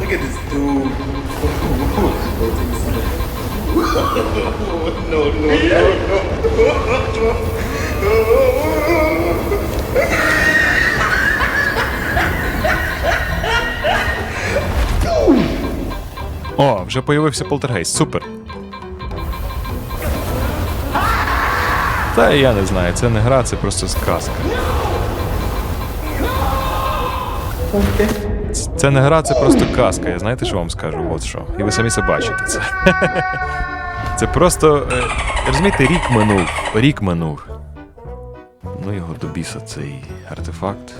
Look at this dude. О, вже появився полтергейст, супер. Та я не знаю, це не гра, це просто сказка. Це не гра, це просто казка. Я знаєте, що вам скажу? От що. І ви самі це бачите це. Це просто. е, Розумієте, рік минув. Рік минув. Ну його до біса цей артефакт.